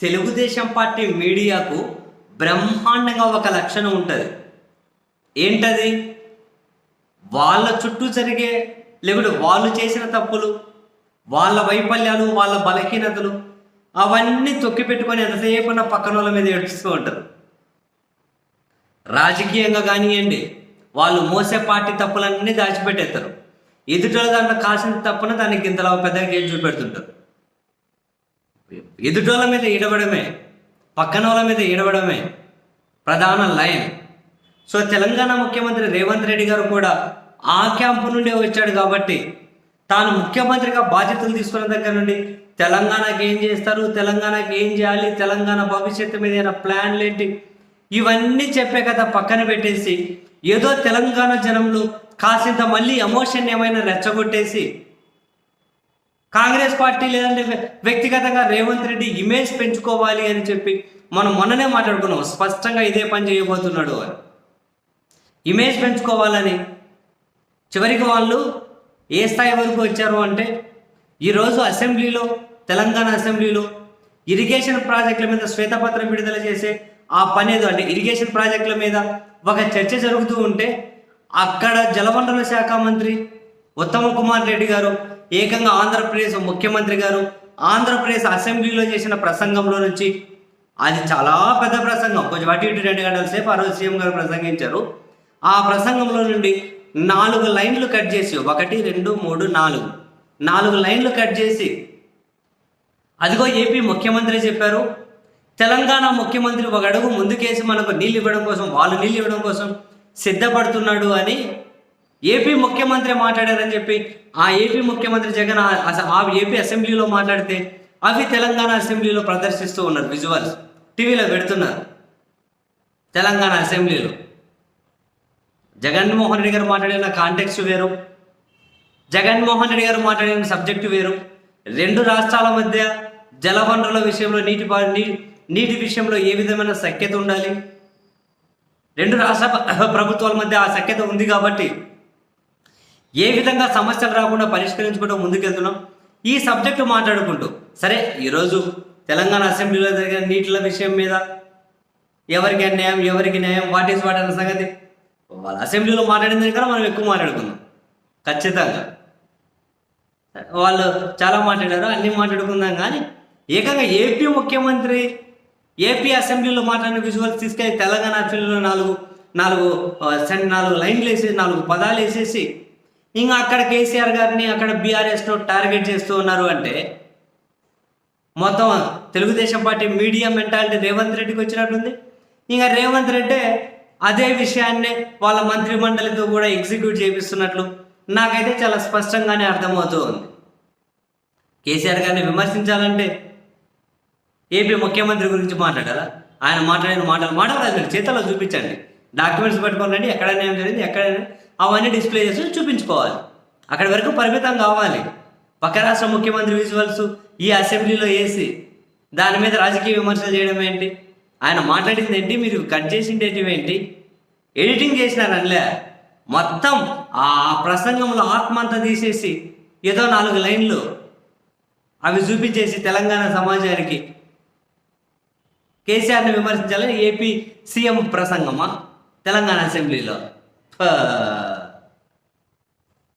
Telugu Desam party మీడియాకు బ్రహ్మాండంగా ఒక లక్షణం ఉంటుంది. ఏంటది? వాళ్ళ చుట్టూ జరిగే లేకుంటే వాళ్ళు చేసిన తప్పులు వాళ్ళ వైఫల్యాలు వాళ్ళ బలహీనతలు అవన్నీ తొక్కి పెట్టుకొని ఎంతసేపు నా పక్కన వాళ్ళ మీద ఏడుస్తూ ఉంటారు. రాజకీయంగా కానివ్వండి వాళ్ళు మోసే పార్టీ తప్పులన్నీ దాచిపెట్టేస్తారు. ఎదుటి దాంట్లో కాసిన తప్పున దానికి ఇంతలా పెద్దగా చేసి చూపెడుతుంటారు. ఎదుటోళ్ళ మీద ఈడవడమే పక్కన వాళ్ళ మీద ఈడవడమే ప్రధాన లైన్. సో తెలంగాణ ముఖ్యమంత్రి రేవంత్ రెడ్డి గారు కూడా ఆ క్యాంపు నుండే వచ్చాడు కాబట్టి తాను ముఖ్యమంత్రిగా బాధ్యతలు తీసుకున్న దగ్గర నుండి తెలంగాణకి ఏం చేస్తారు తెలంగాణకి ఏం చేయాలి తెలంగాణ భవిష్యత్తు మీద ఏమైనా ప్లాన్లు ఏంటి? ఇవన్నీ చెప్పే కదా పక్కన పెట్టేసి ఏదో తెలంగాణ జనంలో కాసింత మళ్ళీ ఎమోషన్ ఏమైనా రెచ్చగొట్టేసి కాంగ్రెస్ పార్టీ లేదంటే వ్యక్తిగతంగా రేవంత్ రెడ్డి ఇమేజ్ పెంచుకోవాలి అని చెప్పి మనం మొన్ననే మాట్లాడుకున్నాం. స్పష్టంగా ఇదే పని చేయబోతున్నాడు అని ఇమేజ్ పెంచుకోవాలని చివరికి వాళ్ళు ఏ స్థాయి వరకు వచ్చారు అంటే ఈరోజు అసెంబ్లీలో తెలంగాణ అసెంబ్లీలో ఇరిగేషన్ ప్రాజెక్టుల మీద శ్వేతపత్రం విడుదల చేసే ఆ పని ఏదో అంటే ఇరిగేషన్ ప్రాజెక్టుల మీద ఒక చర్చ జరుగుతూ ఉంటే అక్కడ జలవనరుల శాఖ మంత్రి ఉత్తమ కుమార్ రెడ్డి గారు ఏకంగా ఆంధ్రప్రదేశ్ ముఖ్యమంత్రి గారు ఆంధ్రప్రదేశ్ అసెంబ్లీలో చేసిన ప్రసంగంలో నుంచి అది చాలా పెద్ద ప్రసంగం. కొంచెం అటు ఇటు రెండు గంటల సేపు ఆ రోజు సీఎం గారు ప్రసంగించారు. ఆ ప్రసంగంలో నుండి నాలుగు లైన్లు కట్ చేసి ఒకటి రెండు మూడు నాలుగు. నాలుగు లైన్లు కట్ చేసి అదిగో ఏపీ ముఖ్యమంత్రి చెప్పారు తెలంగాణ ముఖ్యమంత్రి ఒక అడుగు ముందుకేసి మనకు నీళ్ళు ఇవ్వడం కోసం వాళ్ళు నీళ్ళు ఇవ్వడం కోసం సిద్ధపడుతున్నాడు అని ఏపీ ముఖ్యమంత్రి మాట్లాడారని చెప్పి ఆ ఏపీ ముఖ్యమంత్రి జగన్ ఆ- ఏపీ అసెంబ్లీలో మాట్లాడితే అవి తెలంగాణ అసెంబ్లీలో ప్రదర్శిస్తూ ఉన్నారు విజువల్స్. టీవీలో పెడుతున్నారు. తెలంగాణ అసెంబ్లీలో. జగన్మోహన్ రెడ్డి గారు మాట్లాడిన కాంటెక్స్ట్ వేరు. జగన్మోహన్ రెడ్డి గారు మాట్లాడిన సబ్జెక్టు వేరు. రెండు రాష్ట్రాల మధ్య జలవనరుల విషయంలో నీటి నీటి విషయంలో ఏ విధమైన సఖ్యత ఉండాలి? రెండు రాష్ట్ర ప్రభుత్వాల మధ్య ఆ సఖ్యత ఉంది కాబట్టి ఏ విధంగా సమస్యలు రాకుండా పరిష్కరించుకుంటూ ముందుకెళ్తున్నాం? ఈ సబ్జెక్టు మాట్లాడుకుంటూ. సరే ఈరోజు తెలంగాణ అసెంబ్లీలో జరిగిన నీటిల విషయం మీద ఎవరికి అన్యాయం ఎవరికి న్యాయం వాట్ ఈస్ వాట్ అన్న సంగతి వాళ్ళ అసెంబ్లీలో మాట్లాడిన దానికన్నా మనం ఎక్కువ మాట్లాడుకుందాం. ఖచ్చితంగా. వాళ్ళు చాలా మాట్లాడారు అన్నీ మాట్లాడుకుందాం కానీ ఏకంగా ఏపీ ముఖ్యమంత్రి ఏపీ అసెంబ్లీలో మాట్లాడిన విజువల్స్ తీసుకెళ్ళి తెలంగాణ అసెంబ్లీలో నాలుగు నాలుగు ఆ, నాలుగు లైన్లు వేసి నాలుగు పదాలు వేసేసి ఇంకా అక్కడ కేసీఆర్ గారిని అక్కడ బీఆర్ఎస్ను టార్గెట్ చేస్తూ ఉన్నారు అంటే మొత్తం Telugu Desam party media mentality Revanth రెడ్డికి వచ్చినట్టుంది ఇంకా రేవంత్ రెడ్డి అదే విషయాన్నే వాళ్ళ మంత్రి మండలితో కూడా ఎగ్జిక్యూట్ చేపిస్తున్నట్లు నాకైతే చాలా స్పష్టంగానే అర్థమవుతూ ఉంది కేసీఆర్ గారిని విమర్శించాలంటే ఏపీ ముఖ్యమంత్రి గురించి మాట్లాడారా ఆయన మాట్లాడిన మాటలు మాటలు కాదు మీరు చేతల్లో చూపించండి. డాక్యుమెంట్స్ పెట్టుకోనండి ఎక్కడైనా ఏం జరిగింది ఎక్కడైనా అవన్నీ డిస్ప్లే చేసి చూపించుకోవాలి. అక్కడి వరకు పరిమితం కావాలి. పక్క రాష్ట్ర ముఖ్యమంత్రి విజువల్స్ ఈ అసెంబ్లీలో వేసి దాని మీద రాజకీయ విమర్శలు చేయడం ఏంటి? ఆయన మాట్లాడింది ఏంటి? మీరు కట్ చేసిండేటివి ఏంటి? ఎడిటింగ్ చేసినారనిలే మొత్తం ఆ ప్రసంగంలో ఆత్మ అంతా తీసేసి ఏదో నాలుగు లైన్లు అవి చూపించేసి తెలంగాణ సమాజానికి కేసీఆర్ని విమర్శించాలని ఏపీ సీఎం ప్రసంగమా? తెలంగాణ అసెంబ్లీలో. 呃